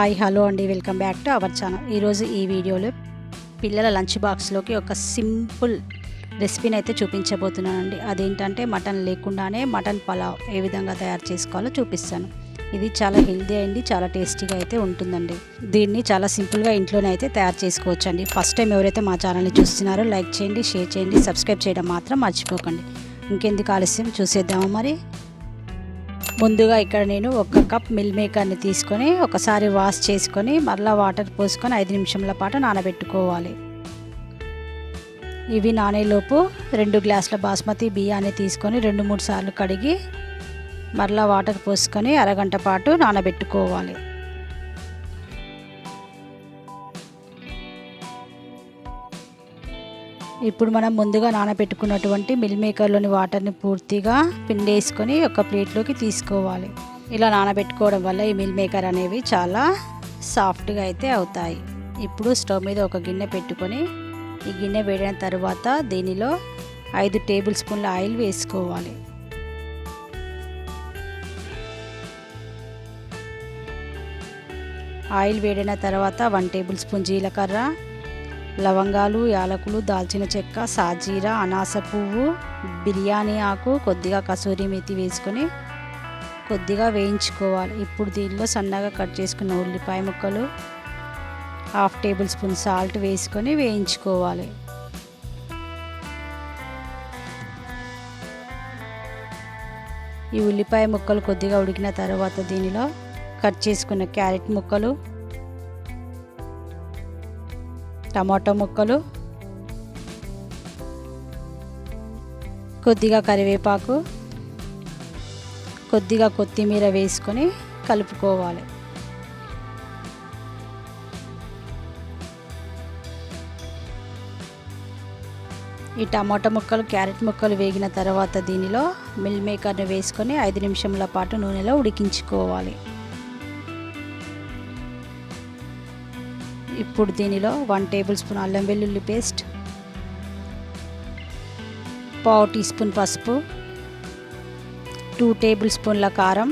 Hi hello అండి. Welcome back to our channel. ఈరోజు ఈ వీడియోలో పిల్లల లంచ్ బాక్స్లోకి ఒక సింపుల్ రెసిపీని అయితే చూపించబోతున్నానండి. అదేంటంటే మటన్ లేకుండానే మటన్ పలావ్ ఏ విధంగా తయారు చేసుకోవాలో చూపిస్తాను. ఇది చాలా హెల్దీ అయింది చాలా టేస్టీగా అయితే ఉంటుందండి. దీన్ని చాలా సింపుల్గా ఇంట్లోనే అయితే తయారు చేసుకోవచ్చు అండి ఫస్ట్ టైం ఎవరైతే మా ఛానల్ని చూస్తున్నారో లైక్ చేయండి షేర్ చేయండి సబ్స్క్రైబ్ చేయడం మాత్రం మర్చిపోకండి. ఇంకెందుకు ఆలస్యం? చూసేద్దాము మరి? ముందుగా ఇక్కడ నేను ఒక కప్ మిల్ మేకర్ని తీసుకొని ఒకసారి వాష్ చేసుకొని మళ్ళీ వాటర్ పోసుకొని ఐదు నిమిషంల పాటు నానబెట్టుకోవాలి. ఇవి నానేలోపు రెండు గ్లాసుల బాస్మతి బియ్యాన్ని తీసుకొని రెండు మూడు సార్లు కడిగి మరలా వాటర్ పోసుకొని అరగంట పాటు నానబెట్టుకోవాలి. ఇప్పుడు మనం ముందుగా నానబెట్టుకున్నటువంటి మిల్ మేకర్లోని వాటర్ని పూర్తిగా పిండేసుకొని ఒక ప్లేట్లోకి తీసుకోవాలి. ఇలా నానబెట్టుకోవడం వల్ల ఈ మిల్ మేకర్ అనేవి చాలా సాఫ్ట్గా అయితే అవుతాయి. ఇప్పుడు స్టవ్ మీద ఒక గిన్నె పెట్టుకొని ఈ గిన్నె వేడిన తర్వాత దీనిలో ఐదు టేబుల్ స్పూన్ల ఆయిల్ వేసుకోవాలి. ఆయిల్ వేడిన తర్వాత వన్ టేబుల్ స్పూన్ జీలకర్ర లవంగాలు యాలకులు దాల్చిన చెక్క సాజీరా అనాస పువ్వు బిర్యానీ ఆకు కొద్దిగా కసూరి మెతి వేసుకొని కొద్దిగా వేయించుకోవాలి. ఇప్పుడు దీనిలో సన్నగా కట్ చేసుకున్న ఉల్లిపాయ ముక్కలు హాఫ్ టేబుల్ స్పూన్ సాల్ట్ వేసుకొని వేయించుకోవాలి. ఈ ఉల్లిపాయ ముక్కలు కొద్దిగా ఉడికిన తర్వాత దీనిలో కట్ చేసుకున్న క్యారెట్ ముక్కలు టమాటో ముక్కలు కొద్దిగా కరివేపాకు కొద్దిగా కొత్తిమీర వేసుకొని కలుపుకోవాలి. ఈ టమాటా ముక్కలు క్యారెట్ ముక్కలు వేగిన తర్వాత దీనిలో మిల్ మేకర్ని వేసుకొని ఐదు నిమిషముల పాటు నూనెలో ఉడికించుకోవాలి. ఇప్పుడు దీనిలో వన్ టేబుల్ స్పూన్ అల్లం వెల్లుల్లి పేస్ట్ పావు టీ స్పూన్ పసుపు టూ టేబుల్ స్పూన్ల కారం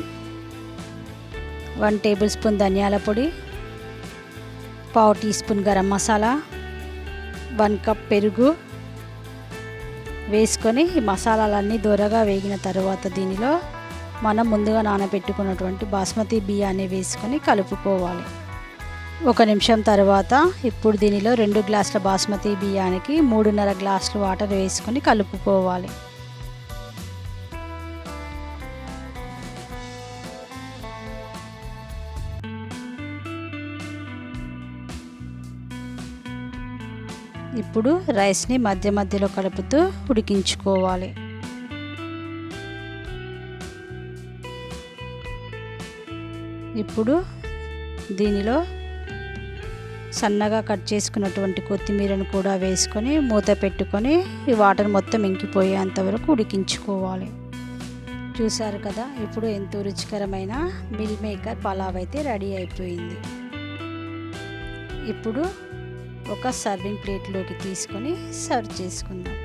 వన్ టేబుల్ స్పూన్ ధనియాల పొడి పావు teaspoon garam masala one cup పెరుగు వేసుకొని ఈ మసాలాలన్నీ దూరగా వేగిన తర్వాత దీనిలో మనం ముందుగా నానబెట్టుకున్నటువంటి బాస్మతి బియ్యాన్ని వేసుకొని కలుపుకోవాలి. ఒక నిమిషం తర్వాత ఇప్పుడు దీనిలో రెండు గ్లాసుల బాస్మతి బియ్యానికి మూడున్నర గ్లాసులు వాటర్ వేసుకొని కలుపుకోవాలి. ఇప్పుడు రైస్ని మధ్య మధ్యలో కలుపుతూ ఉడికించుకోవాలి. ఇప్పుడు దీనిలో సన్నగా కట్ చేసుకున్నటువంటి కొత్తిమీరను కూడా వేసుకొని మూత పెట్టుకొని ఈ వాటర్ మొత్తం ఇంకిపోయేంత వరకు ఉడికించుకోవాలి. చూసారు కదా ఇప్పుడు ఎంతో రుచికరమైన మిల్ మేకర్ పలావ్ అయితే రెడీ అయిపోయింది. ఇప్పుడు ఒక సర్వింగ్ ప్లేట్లోకి తీసుకొని సర్వ్ చేసుకుందాం.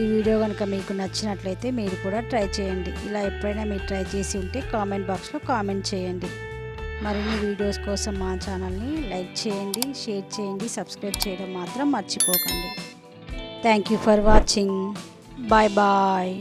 ఈ వీడియో కనుక మీకు నచ్చినట్లయితే మీరు కూడా ట్రై చేయండి. ఇలా ఎప్పుడైనా మీరు ట్రై చేసి ఉంటే కామెంట్ బాక్స్లో కామెంట్ చేయండి. మరిన్ని వీడియోస్ కోసం మా ఛానల్ని లైక్ చేయండి షేర్ చేయండి సబ్స్క్రైబ్ చేయడం మాత్రం మర్చిపోకండి. Thank you for watching bye bye